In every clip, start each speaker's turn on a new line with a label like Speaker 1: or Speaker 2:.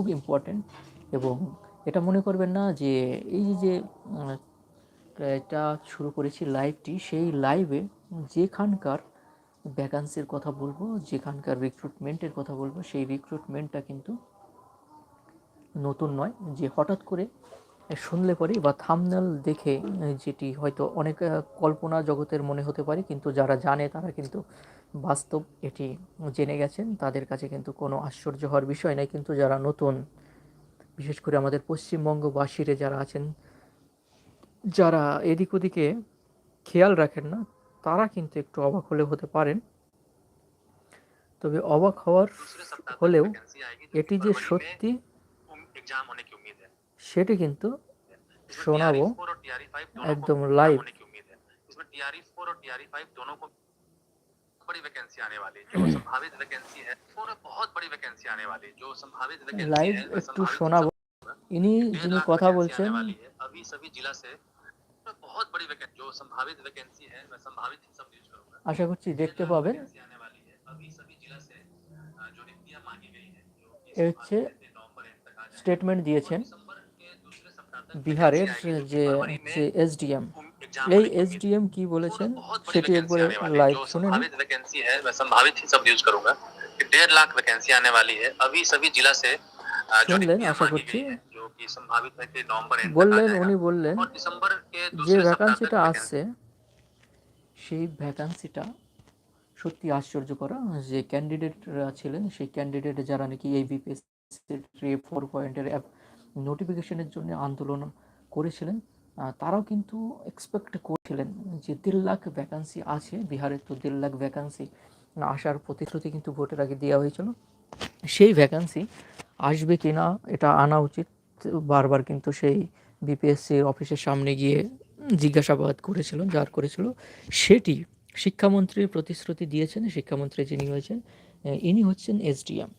Speaker 1: খুব ইম্পর্ট্যান্ট এবং এটা মনে করবেন না যে এই যে এটা শুরু করেছি লাইভটি সেই লাইভে যেখানকার ভ্যাকান্সির কথা বলব, যেখানকার রিক্রুটমেন্টের কথা বলব, সেই রিক্রুটমেন্টটা কিন্তু নতুন নয় যে হঠাৎ করে শুনলে পরে বা থামনেল দেখে যেটি হয়তো অনেক কল্পনা জগতের মনে হতে পারে, কিন্তু যারা জানে তারা কিন্তু বাস্তব এটি জেনে গেছেন। তাদের কাছে কিন্তু কোনো আশ্চর্য হওয়ার বিষয় নাই। কিন্তু যারা নতুন, বিশেষ করে আমাদের পশ্চিমবঙ্গবাসীরে যারা আছেন, যারা এদিক ওদিকে খেয়াল রাখেন না, তারা কিন্তু একটু অবাক হলে হতে পারেন। তবে অবাক হওয়ার হলেও এটি যে সত্যি, সেটি কিন্তু শোনাবো একদম লাইভ
Speaker 2: बड़ी वैकेंसी आने वाली है जो संभावित वैकेंसी है और बहुत बड़ी वैकेंसी आने वाली है जो संभावित वैकेंसी
Speaker 1: লাইভ
Speaker 2: है वह
Speaker 1: একটু
Speaker 2: संभावित
Speaker 1: শোনাবো ইনি
Speaker 2: डेढ़
Speaker 1: যিনি
Speaker 2: लाख
Speaker 1: কথা
Speaker 2: वैकेंसी
Speaker 1: বলছেন
Speaker 2: आने वाली है अभी सभी जिला से तो बहुत बड़ी वैकेंसी जो संभावित वैकेंसी है मैं संभावित ही सब यूज करूंगा
Speaker 1: আশা করছি দেখতে পাবেন
Speaker 2: वैकेंसी आने वाली है अभी सभी जिला से अ, जो रिक्तियां मांगी गई हैं जो कि
Speaker 1: এ হচ্ছে
Speaker 2: संभावित है, नवंबर एंड तक आ जाए
Speaker 1: স্টেটমেন্ট দিয়েছেন
Speaker 2: दिसंबर के दूसरे सप्ताह तक
Speaker 1: বিহারের
Speaker 2: वैकेंसी आएगी, जो कि
Speaker 1: যে
Speaker 2: फरवरी में
Speaker 1: যে এসডিএম
Speaker 2: उम- एग्जाम
Speaker 1: এই
Speaker 2: होने की उम्मीद है।
Speaker 1: এসডিএম কি বলেছেন
Speaker 2: बहुत बड़ी
Speaker 1: সেটি
Speaker 2: वैकेंसी
Speaker 1: একবারে
Speaker 2: आने वाली है
Speaker 1: লাইভ
Speaker 2: जो
Speaker 1: শুনে নিন
Speaker 2: संभावित वैकेंसी है मैं संभावित ही सब यूज करूंगा कि डेढ़ लाख वैकेंसी आने वाली है अभी सभी जिला से अ, जो
Speaker 1: শুনলেন
Speaker 2: रिक्तियां
Speaker 1: আশা
Speaker 2: मांगी
Speaker 1: করছি
Speaker 2: गई हैं, जो कि संभावित है कि नवंबर एंड तक आ
Speaker 1: বললেন
Speaker 2: जाएगा
Speaker 1: উনি বললেন
Speaker 2: और दिसंबर के
Speaker 1: যে
Speaker 2: दूसरे सप्ताह तक
Speaker 1: ভ্যাকান্সিটা
Speaker 2: वैकेंसी
Speaker 1: আসছে সেই ভ্যাকান্সিটা সত্যি আশ্চর্য করা যে ক্যান্ডিডেটরা ছিলেন সেই ক্যান্ডিডেট যারা নাকি এই বিপিএসসি ফোর পয়েন্টের নোটিফিকেশনের জন্য আন্দোলন করেছিলেন আহ, তারাও কিন্তু এক্সপেক্ট করছিলেন যে দেড় লাখ ভ্যাকান্সি আছে বিহারে। তো দেড় লাখ ভ্যাকান্সি আসার প্রতিশ্রুতি কিন্তু ভোটের আগে দেওয়া হয়েছিল। সেই ভ্যাকান্সি আসবে কি না এটা আনা উচিত। বারবার কিন্তু সেই বিপিএসসি অফিসের সামনে গিয়ে জিজ্ঞাসাবাদ করেছিল যার করেছিল। সেটি শিক্ষামন্ত্রীর প্রতিশ্রুতি দিয়েছেন, শিক্ষামন্ত্রী যিনি হয়েছেন ইনি হচ্ছেন এসডিএম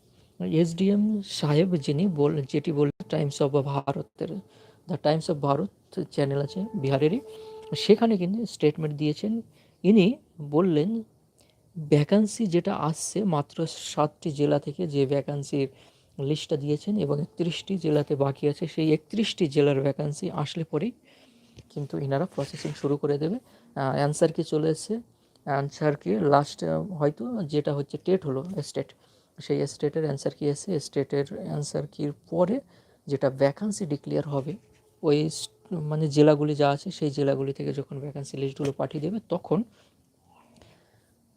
Speaker 1: এসডিএম সাহেব যিনি বল, যেটি বললেন টাইমস অফ ভারতের the Times of Bharat channel আছে বিহারেরই। সেখানে কিন্তু স্টেটমেন্ট দিয়েছেন। ইনি বললেন ভ্যাকান্সি যেটা আসছে মাত্র সাতটি জেলা থেকে যে ভ্যাকান্সির লিস্টটা দিয়েছেন এবং একত্রিশটি জেলাতে বাকি আছে, সেই একত্রিশটি জেলার ভ্যাকান্সি আসলে পরেই কিন্তু ইনারা প্রসেসিং শুরু করে দেবে। অ্যান্সার কি চলে এসছে? অ্যান্সার কি লাস্ট হয়তো যেটা হচ্ছে টেট হলো স্টেট সেই স্টেটের অ্যান্সার কি এসছে? স্টেটের অ্যান্সার কির পরে যেটা ভ্যাকান্সি ডিক্লেয়ার হবে, ওই মানে জেলাগুলি যা আছে, সেই জেলাগুলি থেকে যখন ভ্যাকান্সি লিস্টগুলো পাঠিয়ে দেবে, তখন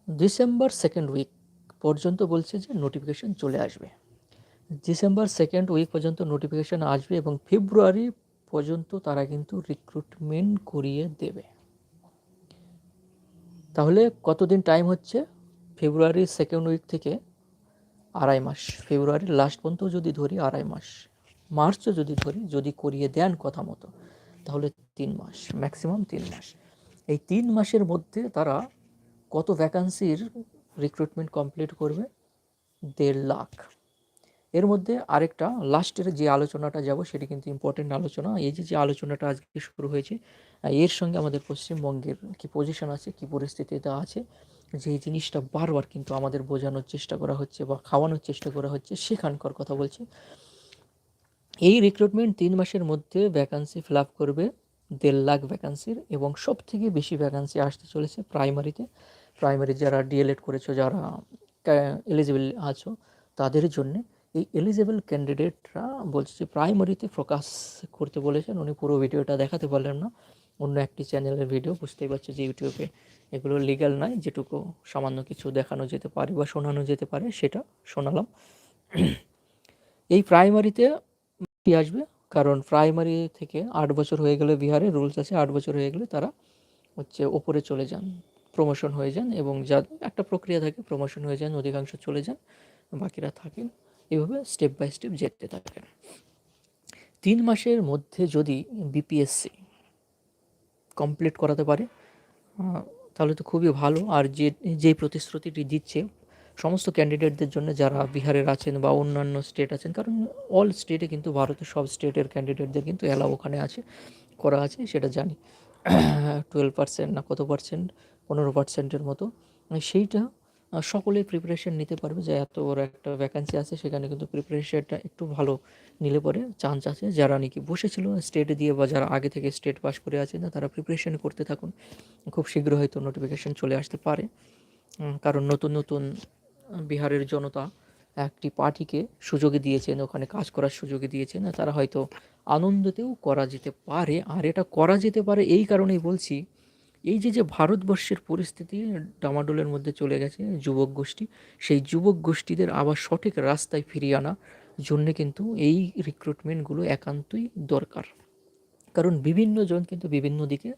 Speaker 1: ডিসেম্বর সেকেন্ড উইক পর্যন্ত বলছে যে নোটিফিকেশন চলে আসবে। ডিসেম্বর সেকেন্ড উইক পর্যন্ত নোটিফিকেশন আসবে এবং ফেব্রুয়ারি পর্যন্ত তারা কিন্তু রিক্রুটমেন্ট করিয়ে দেবে। তাহলে কতদিন টাইম হচ্ছে? ফেব্রুয়ারির সেকেন্ড উইক থেকে আড়াই মাস। ফেব্রুয়ারির লাস্ট পর্যন্ত যদি ধরি, আড়াই মাস। মার্চও যদি ধরি, যদি করিয়ে দেন কথা মতো। তাহলে তিন মাস ম্যাক্সিমাম তিন মাস। এই তিন মাসের মধ্যে তারা কত ভ্যাকান্সির রিক্রুটমেন্ট কমপ্লিট করবে? দেড় লাখ। এর মধ্যে আরেকটা লাস্টের যে আলোচনাটা যাব, সেটি কিন্তু ইম্পর্টেন্ট আলোচনা। এই যে যে আলোচনাটা আজকে শুরু হয়েছে এর সঙ্গে আমাদের পশ্চিমবঙ্গের কি পজিশন আছে, কি পরিস্থিতিতে আছে, যে জিনিসটা বারবার কিন্তু আমাদের বোঝানোর চেষ্টা করা হচ্ছে বা খাওয়ানোর চেষ্টা করা হচ্ছে, সেখানকার কথা বলছি। এই রিক্রুটমেন্ট তিন মাসের মধ্যে ভ্যাকান্সি ফিল আপ করবে। দেড় লাখ ভ্যাকান্সির এবং সব থেকে বেশি ভ্যাকান্সি আসতে চলেছে প্রাইমারিতে প্রাইমারি যারা ডিএলএড করেছ, যারা এলিজিবল আছো, তাদের জন্য এই এলিজিবল ক্যান্ডিডেটরা বলছে যে প্রাইমারিতে ফোকাস করতে বলেছেন। উনি পুরো ভিডিওটা দেখাতে পারলেন না। অন্য একটি চ্যানেলের ভিডিও, বুঝতেই পারছ যে ইউটিউবে এগুলো লিগ্যাল নয় যেটুকু সামান্য কিছু দেখানো যেতে পারে বা শোনানো যেতে পারে, সেটা শোনালাম। এই প্রাইমারিতে কি আসবে? কারণ প্রাইমারি থেকে আট বছর হয়ে গেলে বিহারে রুলস আছে আট বছর হয়ে গেলে তারা হচ্ছে ওপরে চলে যান প্রমোশন হয়ে যান এবং যা একটা প্রক্রিয়া থাকে প্রমোশন হয়ে যান, অধিকাংশ চলে যান, বাকিরা থাকেন। এভাবে স্টেপ বাই স্টেপ যেতে থাকেন। তিন মাসের মধ্যে যদি বিপিএসসি কমপ্লিট করাতে পারে তাহলে তো খুবই ভালো। আর যে যেই প্রতিশ্রুতিটি দিচ্ছে সমস্ত ক্যান্ডিডেটদের জন্য যারা বিহারের আছেন বা অন্যান্য স্টেট আছেন, কারণ অল স্টেটে কিন্তু ভারতের সব স্টেটের ক্যান্ডিডেটদের কিন্তু অ্যালাউ ওখানে আছে, করা আছে, সেটা জানি। টুয়েলভ পার্সেন্ট না কত পার্সেন্ট পনেরো পার্সেন্টের মতো। সেইটা সকলে প্রিপারেশন নিতে পারবে, যে এত বড় একটা ভ্যাকান্সি আছে, সেখানে কিন্তু প্রিপারেশনটা একটু ভালো নিলে পরে চান্স আছে। যারা নাকি বসেছিল স্টেট দিয়ে বা যারা আগে থেকে স্টেট পাস করে আছে না, তারা প্রিপারেশন করতে থাকুন। খুব শীঘ্র হয়তো নোটিফিকেশন চলে আসতে পারে। কারণ নতুন নতুন বিহারের জনতা একটি পার্টিকে সুযোগে দিয়েছেন, ওখানে কাজ করার সুযোগে দিয়েছেন তারা হয়তো আনন্দতেও করা যেতে পারে। আর এটা করা যেতে পারে এই কারণেই বলছি, এই যে যে ভারতবর্ষের পরিস্থিতি, ডামাডোলের মধ্যে চলে গেছে যুবক গোষ্ঠী, সেই যুবক গোষ্ঠীদের আবার সঠিক রাস্তায় ফিরিয়ে আনা জন্যে কিন্তু এই রিক্রুটমেন্টগুলো একান্তই দরকার। কারণ বিভিন্ন জন কিন্তু বিভিন্ন দিকে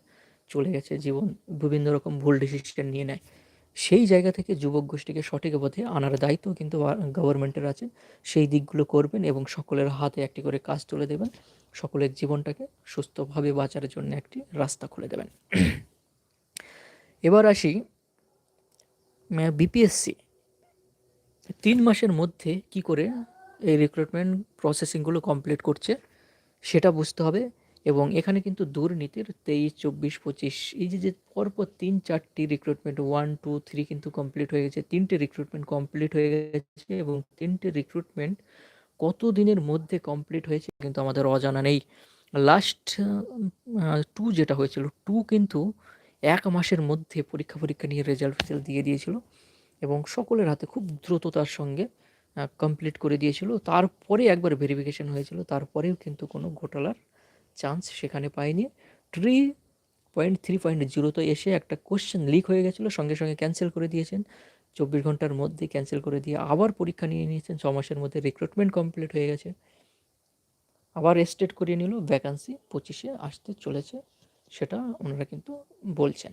Speaker 1: চলে গেছে, জীবন বিভিন্ন রকম ভুল ডিসিশন নিয়ে নেয়। সেই জায়গা থেকে যুবক গোষ্ঠীকে সঠিক পথে আনার দায়িত্ব কিন্তু গভর্নমেন্টের আছে। সেই দিকগুলো করবেন এবং সকলের হাতে একটি করে কাজ তুলে দেবেন। সকলের জীবনটাকে সুস্থভাবে বাঁচার জন্য একটি রাস্তা খুলে দেবেন। এবার আসি বিপিএসসি তিন মাসের মধ্যে কি করে এই রিক্রুটমেন্ট প্রসেসিংগুলো কমপ্লিট করছে, সেটা বুঝতে হবে। এবং এখানে কিন্তু দুর্নীতির তেইশ, চব্বিশ, পঁচিশ, এই যে যে পরপর তিন, চারটি রিক্রুটমেন্ট ওয়ান টু থ্রি কিন্তু কমপ্লিট হয়ে গেছে, তিনটে রিক্রুটমেন্ট কমপ্লিট হয়ে গেছে এবং তিনটে রিক্রুটমেন্ট কত দিনের মধ্যে কমপ্লিট হয়েছে কিন্তু আমাদের অজানা নেই। লাস্ট টু যেটা হয়েছিল টু কিন্তু এক মাসের মধ্যে পরীক্ষা পরীক্ষা নিয়ে রেজাল্ট ফেজাল্ট দিয়ে দিয়েছিল এবং সকলের হাতে খুব দ্রুততার সঙ্গে কমপ্লিট করে দিয়েছিল। তারপরে একবার ভেরিফিকেশন হয়েছিল, তারপরেও কিন্তু কোনো ঘোটালার চান্স সেখানে পায়নি থ্রি পয়েন্ট থ্রি পয়েন্ট জিরোতে এসে একটা কোশ্চেন লিক হয়ে গেছিল, সঙ্গে সঙ্গে ক্যান্সেল করে দিয়েছেন। চব্বিশ ঘণ্টার মধ্যে ক্যান্সেল করে দিয়ে আবার পরীক্ষা নিয়ে নিয়েছেন, ছ মাসের মধ্যে রিক্রুটমেন্ট কমপ্লিট হয়ে গেছে। আবার এস্টেট করিয়ে নিল ভ্যাকান্সি পঁচিশে আসতে চলেছে, সেটা ওনারা কিন্তু বলছেন।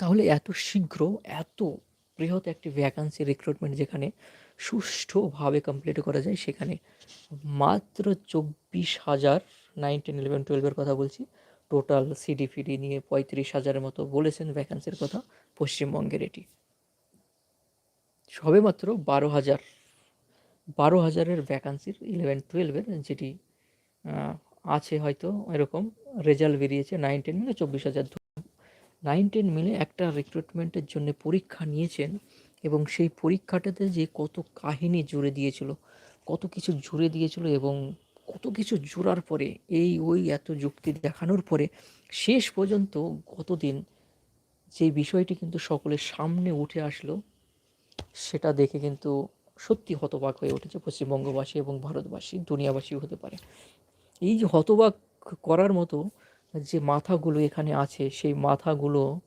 Speaker 1: তাহলে এত শীঘ্র, এত বৃহৎ একটি ভ্যাকান্সি রিক্রুটমেন্ট যেখানে সুষ্ঠুভাবে কমপ্লিট করা যায়, সেখানে মাত্র চব্বিশ হাজার নাইনটিন, ইলেভেন, টুয়েলভের কথা বলছি। টোটাল সিডি ফিডি নিয়ে পঁয়ত্রিশ হাজারের মতো বলেছেন ভ্যাকান্সির কথা পশ্চিমবঙ্গের এটি। সবে মাত্র বারো হাজার, বারো হাজারের ভ্যাকান্সির ইলেভেন টুয়েলভের যেটি আছে হয়তো এরকম রেজাল্ট বেরিয়েছে নাইন টেন মিলে চব্বিশ হাজার নাইন টেন মিলে একটা রিক্রুটমেন্টের জন্য পরীক্ষা নিয়েছেন এবং সেই পরীক্ষাটাতে যে কত কাহিনী জুড়ে দিয়েছিল, কত কিছু জুড়ে দিয়েছিল এবং কত কিছু জোড়ার পরে, এই ওই এত যুক্তি দেখানোর পরে শেষ পর্যন্ত গতদিন যে বিষয়টি কিন্তু সকলের সামনে উঠে আসলো, সেটা দেখে কিন্তু সত্যি হতবাক হয়ে উঠেছে পশ্চিমবঙ্গবাসী এবং ভারতবাসী, দুনিয়াবাসীও হতে পারে। এই যে হতবাক করার মতো যে মাথাগুলো এখানে আছে, সেই মাথাগুলো,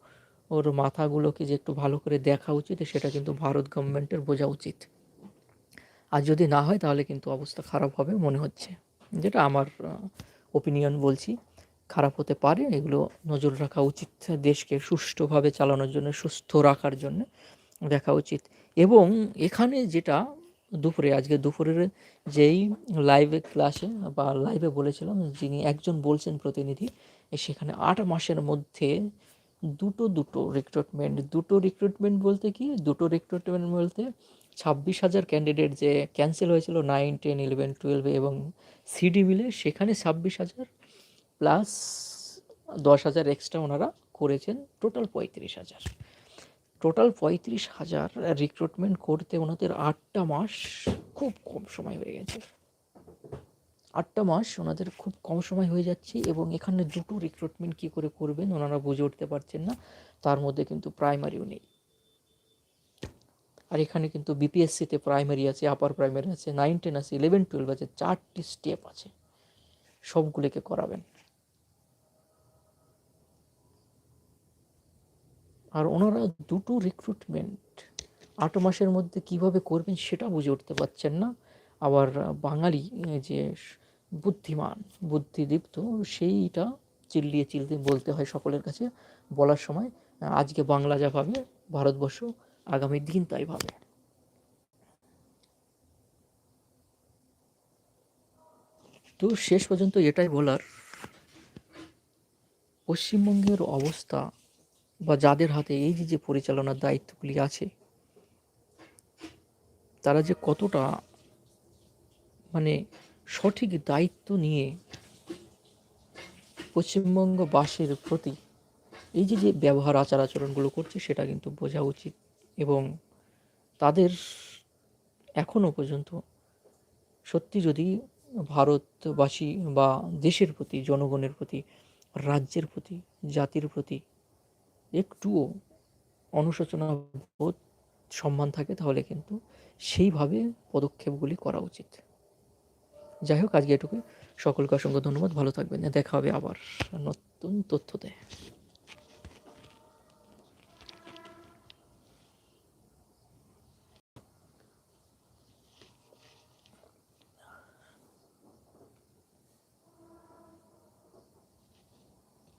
Speaker 1: ওর মাথাগুলোকে যে একটু ভালো করে দেখা উচিত, সেটা কিন্তু ভারত গভর্নমেন্টের বোঝা উচিত। আর যদি না হয়, তাহলে কিন্তু অবস্থা খারাপ হবে মনে হচ্ছে। যেটা আমার ওপিনিয়ন বলছি। খারাপ হতে পারে, এগুলো নজর রাখা উচিত দেশকে সুষ্ঠুভাবে চালানোর জন্য, সুস্থ রাখার জন্য দেখা উচিত। এবং এখানে যেটা দুপুরে, আজকে দুপুরের যেই লাইভে ক্লাসে বা লাইভে বলেছিলাম, যিনি একজন বলছেন প্রতিনিধি সেখানে আট মাসের মধ্যে দুটো দুটো রিক্রুটমেন্ট দুটো রিক্রুটমেন্ট বলতে কি? দুটো রিক্রুটমেন্ট বলতে ছাব্বিশ হাজার ক্যান্ডিডেট যে ক্যান্সেল হয়েছিল নাইন টেন ইলেভেন টুয়েলভে এবং সিডি মিলে সেখানে ছাব্বিশ হাজার প্লাস দশ হাজার এক্সট্রা ওনারা করেছেন টোটাল পঁয়ত্রিশ হাজার। টোটাল পঁয়ত্রিশ হাজার রিক্রুটমেন্ট করতে ওনাদের আটটা মাস খুব কম সময় হয়ে গেছে। আটটা মাস ওনাদের খুব কম সময় হয়ে যাচ্ছে এবং এখানে দুটো রিক্রুটমেন্ট কী করে করবেন ওনারা বুঝে উঠতে পারছেন না, তার মধ্যে কিন্তু প্রাইমারিও নেই। আর এখানে কিন্তু বিপিএসসিতে প্রাইমারি আছে আপার প্রাইমারি আছে নাইন টেন আছে ইলেভেন টুয়েলভ আছে, চারটি স্টেপ আছে। সবগুলোকে করাবেন। আর ওনারা দুটো রিক্রুটমেন্ট আট মাসের মধ্যে কীভাবে করবেন সেটা বুঝে উঠতে পারছেন না। আবার বাঙালি যে বুদ্ধিমান, বুদ্ধিদীপ্ত, সেইটা চিল্লিয়ে চিল্লিয়ে বলতে হয় সকলের কাছে বলার সময়, আজকে বাংলা যা ভাবে ভারতবর্ষ আগামী দিন তাই ভাবে তো শেষ পর্যন্ত এটাই বলার, পশ্চিমবঙ্গের অবস্থা বা যাদের হাতে এই যে যে পরিচালনার দায়িত্বগুলি আছে, তারা যে কতটা মানে সঠিক দায়িত্ব নিয়ে পশ্চিমবঙ্গবাসীর প্রতি এই যে যে ব্যবহার আচার আচরণগুলো করছে, সেটা কিন্তু বোঝা উচিত। এবং তাদের এখনও পর্যন্ত সত্যি যদি ভারতবাসী বা দেশের প্রতি, জনগণের প্রতি, রাজ্যের প্রতি, জাতির প্রতি একটুও অনুশোচনা বোধ সম্মান থাকে, তাহলে কিন্তু সেইভাবে পদক্ষেপগুলি করা উচিত। যাই হোক, আজকে এটুকু সকলকে অসংখ্য ধন্যবাদ। ভালো থাকবেন। দেখা হবে আবার নতুন তথ্যতে।